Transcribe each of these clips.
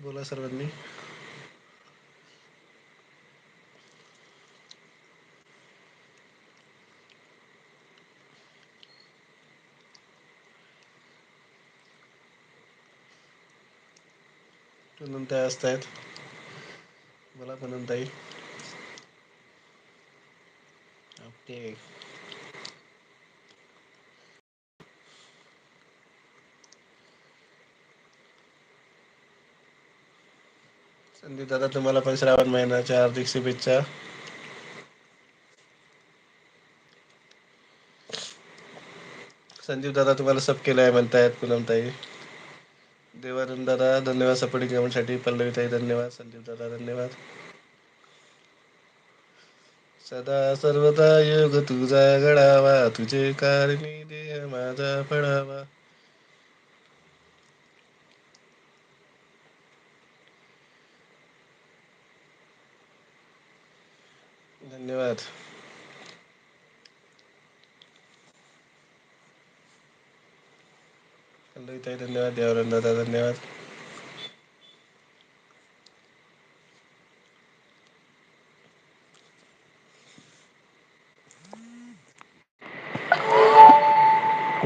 बोला सर्वांनी. पुनमताई असतायत. बोला पण ओके संदीप दादा तुम्हाला पण श्रावण महिन्याच्या हार्दिक शुभेच्छा. संदीप दादा तुम्हाला सब केलं आहे म्हणतायत पुनमताई देवानंद दादा धन्यवाद सपोर्टिंग कमेंटसाठी. पल्लवीताई धन्यवाद. संदीप दादा धन्यवाद. सदा सर्वदा योग तुझा घडावा तुझे कारणी देह माझा पडावा धन्यवाद. पल्लवीताई धन्यवाद. देवानंद दादा धन्यवाद.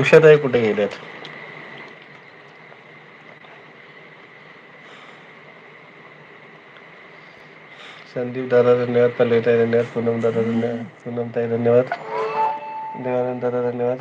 उषाताई कुठे गेल्यात संदीप दादा धन्यवाद पल्लवीताई धन्यवाद पूनम दादा धन्यवाद पूनमताई धन्यवाद देवानंद दादा धन्यवाद.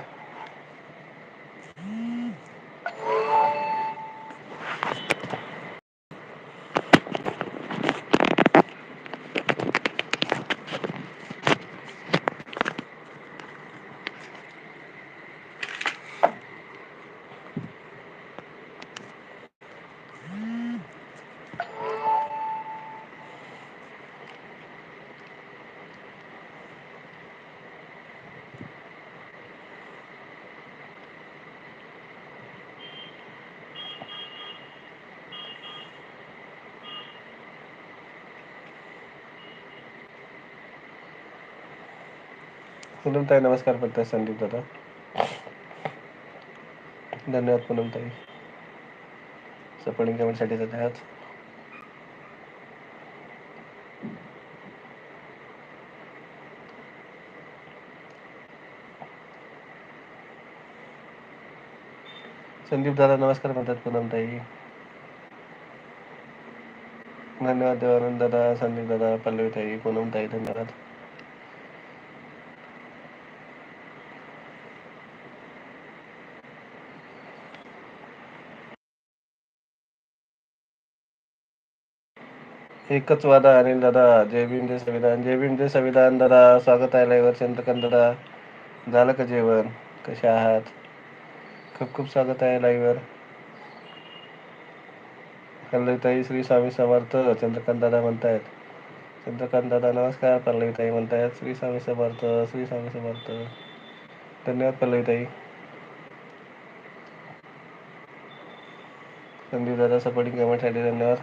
पूनमताई नमस्कार पडतात संदीप दादा. धन्यवाद पूनमताई सपोर्टिंग कमेंटसाठी धन्यवाद. संदीप दादा नमस्कार म्हणतात पूनमताई धन्यवाद देवानंद दादा संदीप दादा पल्लवीताई पूनमताई धन्यवाद. एकच वादा अनिल दादा जय भीम जय संविधान. जय भीम जय संविधान. दादा स्वागत आहे लाईव्हवर चंद्रकांत दादा झालं का जेवण? कसे आहात? खूप खूप स्वागत आहे लाईव्हवर. पल्लवीताई श्री स्वामी समर्थ चंद्रकांत दादा म्हणतायत. चंद्रकांत दादा नमस्कार. पल्लवीताई म्हणतायत. श्री स्वामी समर्थ श्री स्वामी समर्थ. धन्यवाद पल्लवीताई. संदीप दादा सपोर्टिंग कमेंटसाठी धन्यवाद.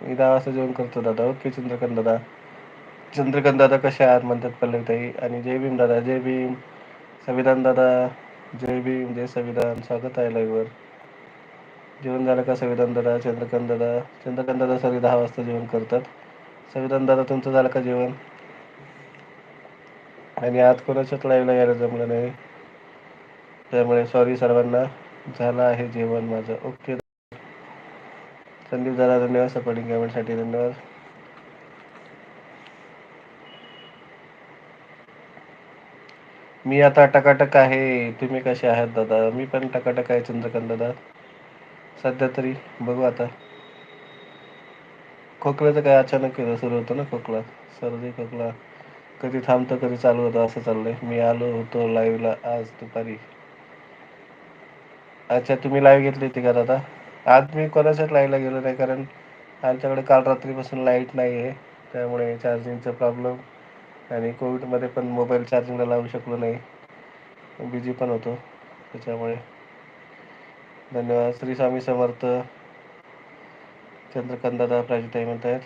मी दहा वाजता जेवण करतो दादा ओके चंद्रकांत दादा. चंद्रकांत दादा कसे आहात म्हणतात पल्लवीताई? आणि जय भीम दादा जय भीम. संविधान दादा जय भीम जय संविधान. स्वागत आहे लाईव्हवर जेवण झालं का संविधान दादा चंद्रकांत दादा? चंद्रकांत दादा सगळे दहा वाजता जेवण करतात. संविधान दादा तुमचं झालं का जेवण? आणि आज कोणाच्याच लाईव्हला यायला जमलं नाही. त्यामुळे सॉरी सर्वांना झालं आहे जेवण माझं. ओके. संदीप दादा धन्यवाद. सपोर्टिंग कमेंटसाठी धन्यवाद. मी आता टकाटक आहे. तुम्ही कसे आहात दादा? मी पण टकाटक आहे चंद्रकांत दादा. सध्या तरी बघू आता. खोकल्याचं काय अचानक केलं? सुरू होतं ना खोकला. सर्दी खोकला. कधी थांबतं कधी चालू होतं असं चाललंय. मी आलो होतो लाईव्हला आज दुपारी. अच्छा तुम्ही लाईव्ह घेतली होती का दादा? आज मी कोणाच्याच लाईटला गेलो नाही कारण आमच्याकडे काल रात्रीपासून लाइट नाही आहे त्यामुळे चार्जिंगचा प्रॉब्लेम आणि कोविडमध्ये पण मोबाईल चार्जिंगला लावू शकलो नाही. बिझी पण होतो त्याच्यामुळे. धन्यवाद. श्री स्वामी समर्थ चंद्रकांतदा दादा म्हणत आहेत